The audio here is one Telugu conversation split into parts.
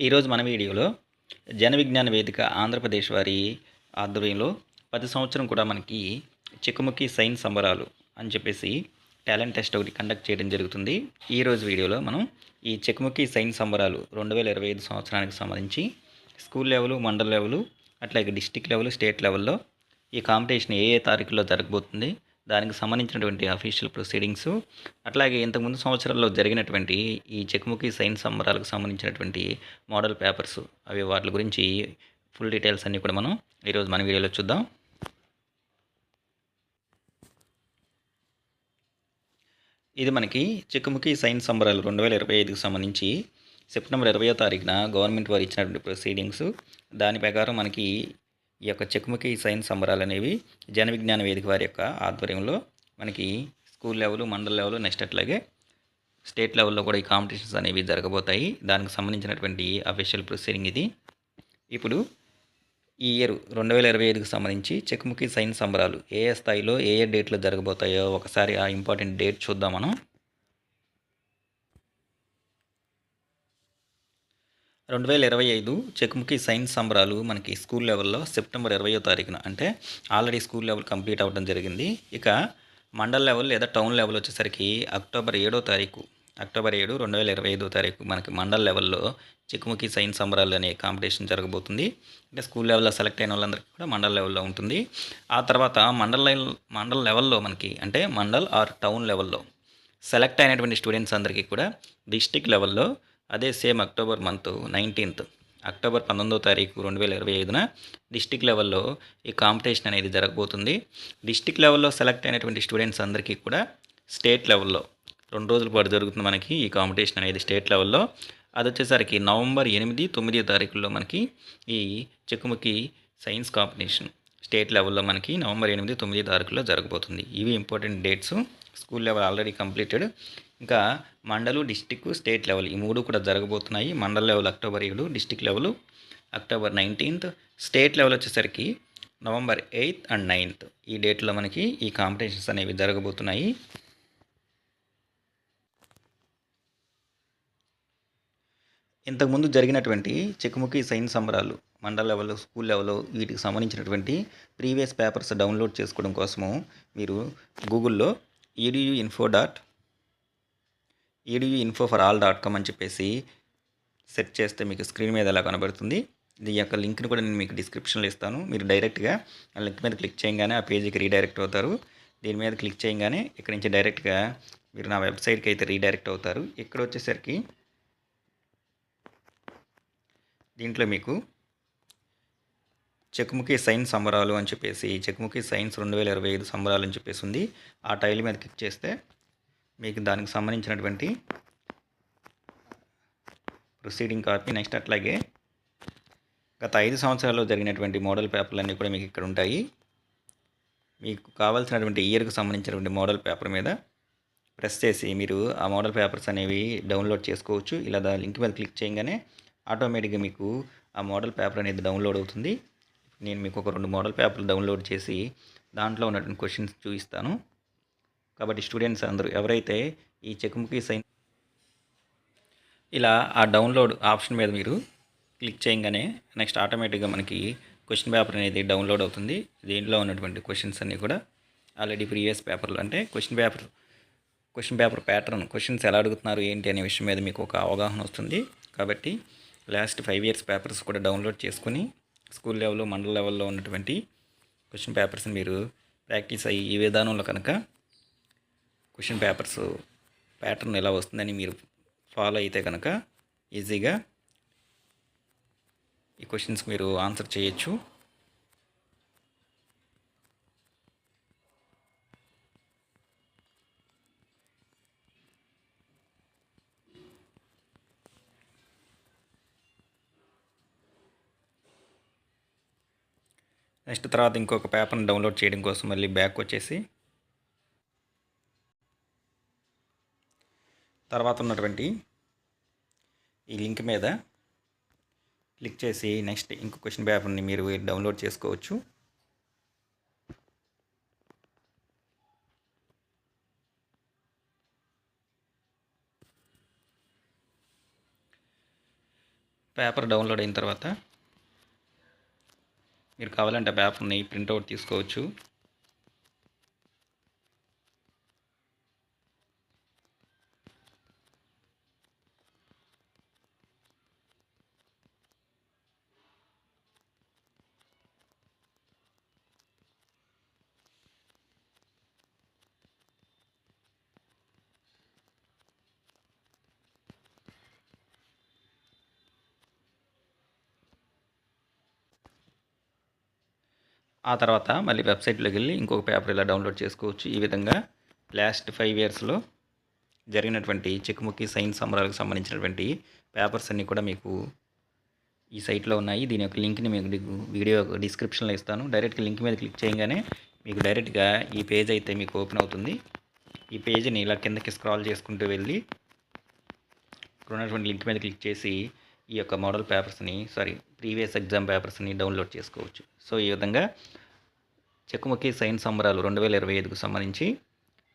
ఈరోజు మన వీడియోలో జన విజ్ఞాన వేదిక ఆంధ్రప్రదేశ్ వారి ఆధ్వర్యంలో ప్రతి సంవత్సరం కూడా మనకి చిక్కుముఖి సైన్స్ సంబరాలు అని చెప్పేసి టాలెంట్ టెస్ట్ ఒకటి కండక్ట్ చేయడం జరుగుతుంది. ఈరోజు వీడియోలో మనం ఈ చిక్కుముక్కి సైన్స్ సంబరాలు రెండు వేల ఇరవై ఐదు సంవత్సరానికి సంబంధించి స్కూల్ లెవెల్ మండల్ లెవెల్ అట్లాగే డిస్టిక్ లెవెల్ స్టేట్ లెవెల్లో ఈ కాంపిటీషన్ ఏ ఏ తారీఖులో జరగబోతుంది దానికి సంబంధించినటువంటి అఫీషియల్ ప్రొసీడింగ్స్ అట్లాగే ఇంతకుముందు సంవత్సరాల్లో జరిగినటువంటి ఈ చెక్ముఖి సైన్స్ సంబరాలకు సంబంధించినటువంటి మోడల్ పేపర్స్ అవి వాటి గురించి ఫుల్ డీటెయిల్స్ అన్నీ కూడా మనం ఈరోజు మన వీడియోలో చూద్దాం. ఇది మనకి చెక్ముఖి సైన్స్ సంబరాలు రెండు వేల ఇరవై ఐదుకు సంబంధించి సెప్టెంబర్ ఇరవయో తారీఖున గవర్నమెంట్ వారు ఇచ్చినటువంటి ప్రొసీడింగ్స్ దాని ప్రకారం మనకి ఈ యొక్క చెక్కుముఖి సైన్స్ సంబరాలు అనేవి జన విజ్ఞాన వేదిక వారి యొక్క ఆధ్వర్యంలో మనకి school level mandal level next అట్లాగే స్టేట్ లెవెల్లో కూడా ఈ కాంపిటీషన్స్ అనేవి జరగబోతాయి. దానికి సంబంధించినటువంటి అఫీషియల్ ప్రొసీడింగ్ ఇది. ఇప్పుడు ఈ ఇయర్ రెండు వేల ఇరవై ఐదుకి సంబంధించి చెక్ముఖి సైన్స్ సంబరాలు ఏ ఏ స్థాయిలో ఏ ఏ డేట్లో జరగబోతాయో ఒకసారి ఆ ఇంపార్టెంట్ డేట్ చూద్దాం మనం. రెండు వేల ఇరవై ఐదు చెక్ముఖి సైన్స్ సంబరాలు మనకి స్కూల్ లెవెల్లో సెప్టెంబర్ ఇరవయో తారీఖున అంటే ఆల్రెడీ స్కూల్ లెవెల్ కంప్లీట్ అవ్వడం జరిగింది. ఇక మండల్ లెవెల్ లేదా టౌన్ లెవెల్ వచ్చేసరికి అక్టోబర్ ఏడో తారీఖు అక్టోబర్ ఏడు రెండు వేల ఇరవై ఐదో తారీఖు మనకి మండల్ లెవెల్లో చిక్కుముఖి సైన్స్ సంబరాలు అనే కాంపిటీషన్ జరగబోతుంది. అంటే స్కూల్ లెవెల్లో సెలెక్ట్ అయిన వాళ్ళందరికీ కూడా మండల్ లెవెల్లో ఉంటుంది. ఆ తర్వాత మండల్ మండల్ లెవెల్లో మనకి అంటే మండల్ ఆర్ టౌన్ లెవెల్లో సెలెక్ట్ అయినటువంటి స్టూడెంట్స్ అందరికీ కూడా డిస్టిక్ లెవెల్లో అదే same October month nineteenth. October పంతొమ్మిదో తారీఖు రెండు వేల ఇరవై ఐదున డిస్టిక్ లెవెల్లో ఈ కాంపిటీషన్ అనేది జరగబోతుంది. డిస్టిక్ లెవెల్లో సెలెక్ట్ అయినటువంటి స్టూడెంట్స్ అందరికీ కూడా స్టేట్ లెవెల్లో రెండు రోజుల పాటు జరుగుతుంది మనకి ఈ కాంపిటీషన్ అనేది స్టేట్ లెవెల్లో. అది వచ్చేసరికి నవంబర్ ఎనిమిది తొమ్మిది తారీఖుల్లో మనకి ఈ చెక్కుముఖి సైన్స్ కాంపిటీషన్ స్టేట్ లెవెల్లో మనకి నవంబర్ ఎనిమిది తొమ్మిది తారీఖులో జరగబోతుంది. ఇవి important dates. School level already completed. ఇంకా మండలు డిస్టిక్ స్టేట్ లెవెల్ ఈ మూడు కూడా జరగబోతున్నాయి. మండల లెవెల్ అక్టోబర్ ఏడు district level October nineteenth state level వచ్చేసరికి నవంబర్ ఎయిత్ అండ్ నైన్త్. ఈ డేట్లో మనకి ఈ కాంపిటీషన్స్ అనేవి జరగబోతున్నాయి. ఇంతకుముందు జరిగినటువంటి చెక్కుముఖి సైన్స్ సంబరాలు మండల లెవెల్లో స్కూల్ లెవెల్ వీటికి సంబంధించినటువంటి ప్రీవియస్ పేపర్స్ డౌన్లోడ్ చేసుకోవడం కోసము మీరు గూగుల్లో EDU info dot EDU info for all dot com అని చెప్పేసి సెర్చ్ చేస్తే మీకు స్క్రీన్ మీద ఎలా కనబడుతుంది. దీని యొక్క లింక్ని కూడా నేను మీకు డిస్క్రిప్షన్లో ఇస్తాను. మీరు డైరెక్ట్గా ఆ లింక్ మీద క్లిక్ చేయగానే ఆ పేజీకి రీడైరెక్ట్ అవుతారు. దీని మీద క్లిక్ చేయగానే ఇక్కడ నుంచి డైరెక్ట్గా మీరు నా వెబ్సైట్కి అయితే రీడైరెక్ట్ అవుతారు. ఇక్కడ వచ్చేసరికి దీంట్లో మీకు చెక్ముఖి సైన్స్ సంబరాలు అని చెప్పేసి చెక్ముఖి సైన్స్ రెండు వేల ఇరవై ఐదు సంబరాలు అని చెప్పేసి ఉంది. ఆ టైల్ మీద క్లిక్ చేస్తే మీకు దానికి సంబంధించినటువంటి ప్రొసీడింగ్ కాపీ నెక్స్ట్ అట్లాగే గత ఐదు సంవత్సరాల్లో జరిగినటువంటి మోడల్ పేపర్లు అన్నీ కూడా మీకు ఇక్కడ ఉంటాయి. మీకు కావాల్సినటువంటి ఇయర్కి సంబంధించినటువంటి మోడల్ పేపర్ మీద ప్రెస్ చేసి మీరు ఆ మోడల్ పేపర్స్ అనేవి డౌన్లోడ్ చేసుకోవచ్చు. ఇలా దా లింక్ మీద క్లిక్ చేయగానే ఆటోమేటిక్గా మీకు ఆ మోడల్ పేపర్ అనేది డౌన్లోడ్ అవుతుంది. నేను మీకు ఒక రెండు మోడల్ పేపర్లు డౌన్లోడ్ చేసి దాంట్లో ఉన్నటువంటి క్వశ్చన్స్ చూపిస్తాను. కాబట్టి స్టూడెంట్స్ అందరూ ఎవరైతే ఈ చెక్ముఖి సైన్ ఇలా ఆ డౌన్లోడ్ ఆప్షన్ మీద మీరు క్లిక్ చేయగానే నెక్స్ట్ ఆటోమేటిక్గా మనకి క్వశ్చన్ పేపర్ అనేది డౌన్లోడ్ అవుతుంది. దీంట్లో ఉన్నటువంటి క్వశ్చన్స్ అన్నీ కూడా ఆల్రెడీ ప్రీవియస్ పేపర్లు. అంటే question paper question paper pattern questions ఎలా అడుగుతున్నారు ఏంటి అనే విషయం మీద మీకు ఒక అవగాహన వస్తుంది. కాబట్టి లాస్ట్ ఫైవ్ ఇయర్స్ పేపర్స్ కూడా డౌన్లోడ్ చేసుకుని స్కూల్ లెవెల్లో మండల లెవెల్లో ఉన్నటువంటి క్వశ్చన్ పేపర్స్ని మీరు ప్రాక్టీస్ అయ్యి ఈ విధానంలో కనుక క్వశ్చన్ పేపర్స్ ప్యాటర్న్ ఎలా వస్తుందని మీరు ఫాలో అయితే కనుక ఈజీగా ఈ క్వశ్చన్స్ మీరు ఆన్సర్ చేయొచ్చు. నెక్స్ట్ తర్వాత ఇంకొక పేపర్ని డౌన్లోడ్ చేయడం కోసం మళ్ళీ బ్యాక్ వచ్చేసి తర్వాత ఉన్నటువంటి ఈ లింక్ మీద క్లిక్ చేసి నెక్స్ట్ ఇంకో క్వశ్చన్ పేపర్ని మీరు డౌన్లోడ్ చేసుకోవచ్చు. పేపర్ డౌన్లోడ్ అయిన తర్వాత మీరు కావాలంటే ఆ ఉన్నాయి ప్రింట్అవుట్ తీసుకోవచ్చు. ఆ తర్వాత మళ్ళీ వెబ్సైట్లోకి వెళ్ళి ఇంకొక పేపర్ ఇలా డౌన్లోడ్ చేసుకోవచ్చు. ఈ విధంగా లాస్ట్ ఫైవ్ ఇయర్స్లో జరిగినటువంటి చెక్కుముక్కి సైన్స్ సంబరాలకు సంబంధించినటువంటి పేపర్స్ అన్నీ కూడా మీకు ఈ సైట్లో ఉన్నాయి. దీని యొక్క లింక్ని మీకు వీడియో డిస్క్రిప్షన్లో ఇస్తాను. డైరెక్ట్గా లింక్ మీద క్లిక్ చేయగానే మీకు డైరెక్ట్గా ఈ పేజ్ అయితే మీకు ఓపెన్ అవుతుంది. ఈ పేజ్ని ఇలా కిందకి స్క్రాల్ చేసుకుంటూ వెళ్ళి ఇక్కడ ఉన్నటువంటి లింక్ మీద క్లిక్ చేసి ఈ యొక్క మోడల్ పేపర్స్ని సారీ ప్రీవియస్ ఎగ్జామ్ పేపర్స్ని డౌన్లోడ్ చేసుకోవచ్చు. సో ఈ విధంగా చెక్కుముఖి సైన్స్ సంబరాలు రెండు వేల ఇరవై ఐదుకు సంబంధించి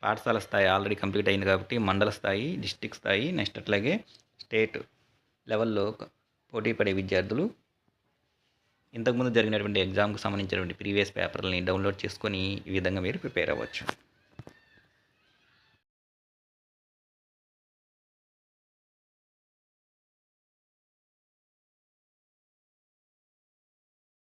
పాఠశాల స్థాయి ఆల్రెడీ కంప్లీట్ అయింది కాబట్టి మండల స్థాయి డిస్టిక్ స్థాయి నెక్స్ట్ అట్లాగే స్టేట్ లెవెల్లో పోటీ పడే విద్యార్థులు ఇంతకుముందు జరిగినటువంటి ఎగ్జామ్కు సంబంధించినటువంటి ప్రీవియస్ పేపర్లని డౌన్లోడ్ చేసుకొని ఈ విధంగా మీరు ప్రిపేర్ అవ్వచ్చు.